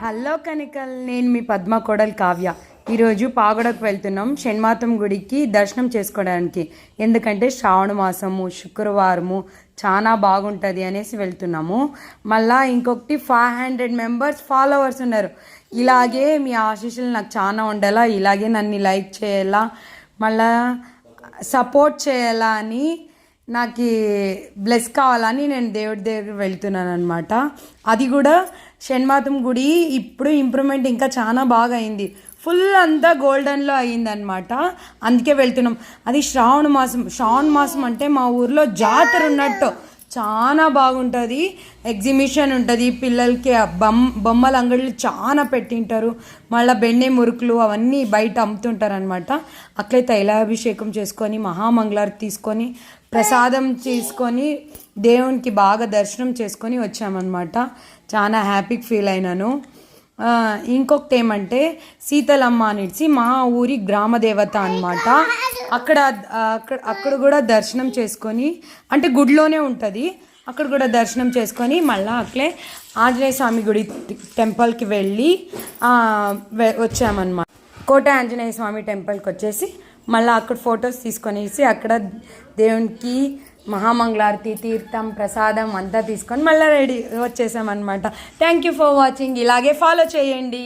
Hello కనికల్ నేను మీ పద్మ కోడల్ కావ్య. ఈరోజు పాగడకు వెళ్తున్నాం షణ్మాతం గుడికి దర్శనం చేసుకోవడానికి. ఎందుకంటే శ్రావణ మాసము శుక్రవారము చాలా బాగుంటుంది అనేసి వెళ్తున్నాము. మళ్ళా ఇంకొకటి ఫైవ్ హండ్రెడ్ మెంబర్స్ ఫాలోవర్స్ ఉన్నారు. ఇలాగే మీ ఆశీస్సులు నాకు చాలా ఉండాలా? ఇలాగే నన్ను లైక్ చేయాలా? మళ్ళా సపోర్ట్ చేయాలా అని నాకు బ్లెస్ కావాలని నేను దేవుడి దగ్గర వెళ్తున్నాను అనమాట అది కూడా షణ్మాతం గుడి ఇప్పుడు ఇంప్రూవ్మెంట్ ఇంకా చాలా బాగా అయింది ఫుల్ అంతా గోల్డెన్లో అయ్యిందనమాట అందుకే వెళ్తున్నాం. అది శ్రావణ మాసం. శ్రావణ మాసం అంటే మా ఊర్లో జాతర ఉన్నట్టు. చాలా బాగుంటుంది. ఎగ్జిబిషన్ ఉంటుంది. పిల్లలకి ఆ బొమ్మ బొమ్మల అంగళ్ళు చాలా పెట్టింటారు. మళ్ళీ బెన్నె మురుకులు అవన్నీ బయట అమ్ముతుంటారు అనమాట అట్లే తైలాభిషేకం చేసుకొని మహామంగళారతి తీసుకొని ప్రసాదం తీసుకొని దేవునికి బాగా దర్శనం చేసుకొని వచ్చామన్నమాట. చాలా హ్యాపీగా ఫీల్ అయినాను. ఇంకొకటి ఏమంటే సీతలమ్మ అనేసి మా ఊరి గ్రామ దేవత అనమాట అక్కడ అక్కడ అక్కడ కూడా దర్శనం చేసుకొని అంటే గుడిలోనే ఉంటుంది. అక్కడ కూడా దర్శనం చేసుకొని మళ్ళీ అట్లే ఆంజనేయ స్వామి గుడి టెంపుల్కి వెళ్ళి వచ్చామన్నమాట. కోట ఆంజనేయ స్వామి టెంపుల్కి వచ్చేసి మళ్ళీ అక్కడ ఫొటోస్ తీసుకొనేసి అక్కడ దేవునికి మహామంగళారతి తీర్థం ప్రసాదం అంతా తీసుకొని మళ్ళీ రెడీ వచ్చేసామన్నమాట. థ్యాంక్ యూ ఫర్ వాచింగ్ ఇలాగే ఫాలో చేయండి.